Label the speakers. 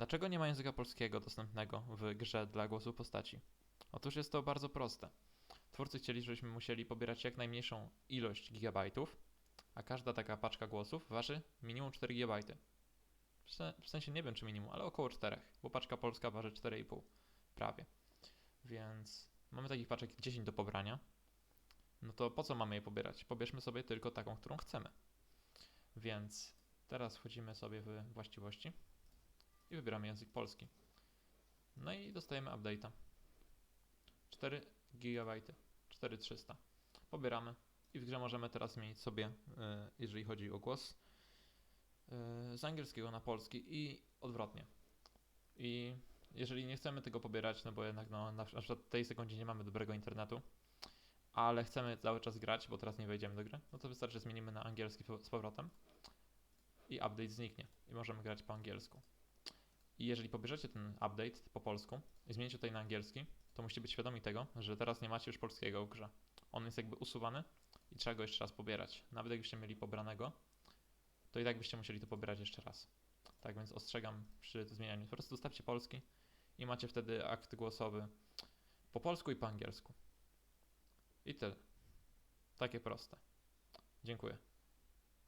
Speaker 1: Dlaczego nie ma języka polskiego dostępnego w grze dla głosu postaci? Otóż jest to bardzo proste. Twórcy chcieli, żebyśmy musieli pobierać jak najmniejszą ilość gigabajtów, a każda taka paczka głosów waży minimum 4 gigabajty. W se- W sensie nie wiem czy minimum, ale około 4, bo paczka polska waży 4,5 prawie. Więc mamy takich paczek 10 do pobrania. No to po co mamy je pobierać? Pobierzmy sobie tylko taką, którą chcemy. Więc teraz wchodzimy sobie w właściwości i wybieramy język polski. No i dostajemy update'a. 4 GB, 4300. Pobieramy i w grze możemy teraz zmienić sobie, e, jeżeli chodzi o głos, e, z angielskiego na polski i odwrotnie. I jeżeli nie chcemy tego pobierać, no bo jednak no, na, przykład w tej sekundzie nie mamy dobrego internetu, ale chcemy cały czas grać, bo teraz nie wejdziemy do gry, no to wystarczy, że zmienimy na angielski z powrotem i update zniknie i możemy grać po angielsku. I jeżeli pobierzecie ten update po polsku i zmienicie tutaj na angielski, to musicie być świadomi tego, że teraz nie macie już polskiego w grze. On jest jakby usuwany i trzeba go jeszcze raz pobierać. Nawet jakbyście mieli pobranego, to i tak byście musieli to pobierać jeszcze raz. Tak więc ostrzegam przy zmienianiu. Po prostu zostawcie polski i macie wtedy akt głosowy po polsku i po angielsku. I tyle. Takie proste. Dziękuję.